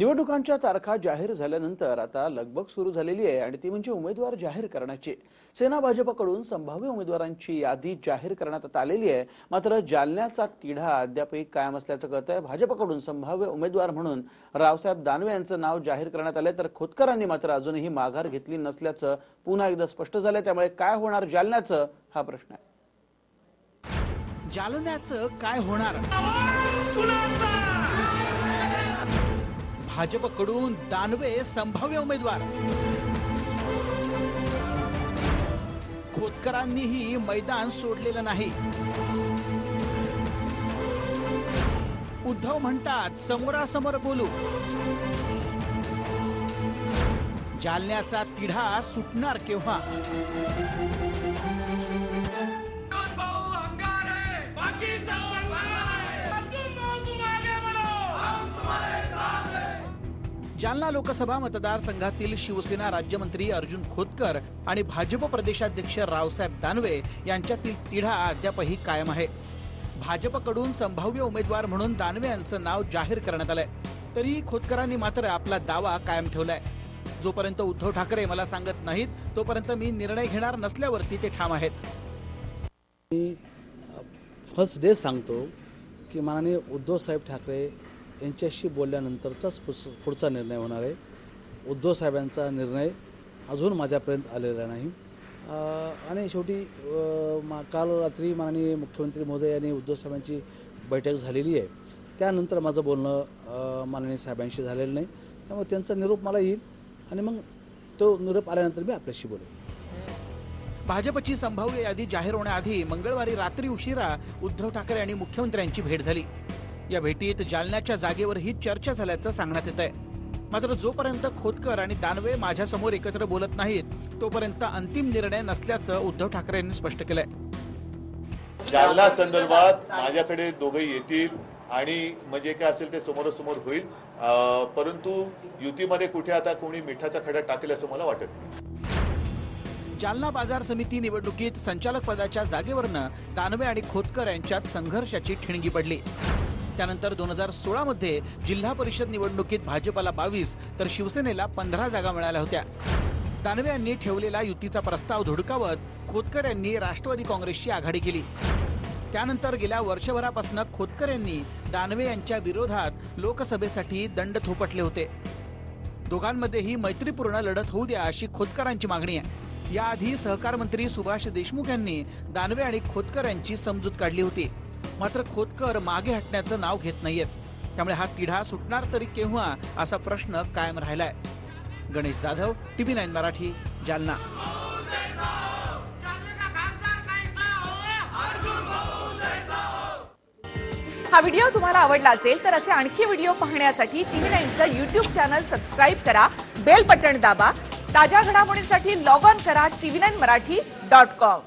निवडणुकांच्या तारखा जाहीर झाल्यानंतर आता लगबग सुरू झालेली आहे आणि ती म्हणजे उमेदवार जाहीर करण्याची. सेना भाजपकडून संभाव्य उमेदवारांची यादी जाहीर करण्यात आता आलेली आहे. मात्र जालन्याचा तिढा अद्यापही कायम असल्याचं कळत आहे भाजपकडून संभाव्य उमेदवार म्हणून रावसाहेब दानवे यांचं नाव जाहीर करण्यात आलंय. तर खोतकरांनी मात्र अजूनही माघार घेतली नसल्याचं पुन्हा एकदा स्पष्ट झालंय. त्यामुळे काय होणार जालन्याचं हा प्रश्न आहे. जालन्याचं काय होणार? भाजपकडून दानवे संभाव्य उमेदवार. खोतकरांनीही मैदान सोडलेलं नाही. उद्धव म्हणतात समोरासमोर बोलू. जालन्याचा तिढा सुटणार केव्हा? बाकी जालना लोकसभा मतदारसंघातील शिवसेना राज्यमंत्री अर्जुन खोतकर आणि भाजप प्रदेशाध्यक्ष रावसाहेब दानवे यांच्यातील तिढा अद्यापही कायम आहे. भाजपकडून संभाव्य उमेदवार म्हणून दानवे यांचं नाव जाहीर करण्यात आलंय. तरी खोतकरांनी मात्र आपला दावा कायम ठेवलाय. जोपर्यंत उद्धव ठाकरे मला सांगत नाहीत तोपर्यंत मी निर्णय घेणार नसल्यावरती ते ठाम आहेत. मी फर्स्ट डे सांगतो की माननीय उद्धवसाहेब ठाकरे यांच्याशी बोलल्यानंतरचाच पुस- पुढचा निर्णय होणार आहे. उद्धव साहेबांचा निर्णय अजून माझ्यापर्यंत आलेला नाही. आणि शेवटी मा काल रात्री माननीय मुख्यमंत्री महोदय यांनी उद्धवसाहेबांची बैठक झालेली आहे. त्यानंतर माझं बोलणं माननीय साहेबांशी झालेलं नाही. त्यामुळे त्यांचा निरोप मला येईल आणि मग तो निरोप आल्यानंतर मी आपल्याशी बोलेन. भाजपची संभाव्य यादी जाहीर होण्याआधी मंगळवारी रात्री उशिरा उद्धव ठाकरे आणि मुख्यमंत्र्यांची भेट झाली. या भेटीत जालन्याच्या जागेवरही चर्चा झाल्याचं सांगण्यात येत आहे मात्र जोपर्यंत खोतकर आणि दानवे माझ्यासमोर एकत्र बोलत नाहीत तोपर्यंत अंतिम निर्णय नसल्याचं उद्धव ठाकरे यांनी स्पष्ट केलंय. जालना संदर्भात माझ्याकडे दोघे येतील आणि म्हणजे काय असेल ते समोरासमोर होईल. परंतु युतीमध्ये कुठे आता कोणी मिठाचा खडा टाकेल असं मला वाटत नाही. जालना बाजार समिती निवडणुकीत संचालक पदाच्या जागेवरनं दानवे आणि खोतकर यांच्यात संघर्षाची ठिणगी पडली. त्यानंतर दोन हजार सोळामध्ये जिल्हा परिषद निवडणुकीत भाजपला बावीस तर शिवसेनेला पंधरा जागा मिळाल्या होत्या. दानवे यांनी ठेवलेला युतीचा प्रस्ताव धुडकावत खोतकर यांनी राष्ट्रवादी काँग्रेसची आघाडी केली. त्यानंतर गेल्या वर्षभरापासून खोतकर यांनी दानवे यांच्या विरोधात लोकसभेसाठी दंड थोपटले होते. दोघांमध्येही मैत्रीपूर्ण लढत होऊ द्या अशी खोतकरांची मागणी आहे. याआधी सहकार मंत्री सुभाष देशमुख यांनी दानवे आणि खोतकर यांची समजूत काढली होती. मात्र खोतकर मागे हटण्याचं नाव घेत नाहीयेत त्यामुळे हा तिढा सुटणार तरी केव्हा असा प्रश्न कायम राहिलाय. Ganesh Jadhav TV nine Marathi Jalna. हा व्हिडिओ तुम्हाला आवडला असेल तर असे आणखी व्हिडिओ पाहण्यासाठी टीव्ही नाईनचं युट्यूब चॅनल सबस्क्राईब करा बेल बटन दाबा ताज्या घडामोडींसाठी लॉग ऑन करा TV nine Marathi dot com.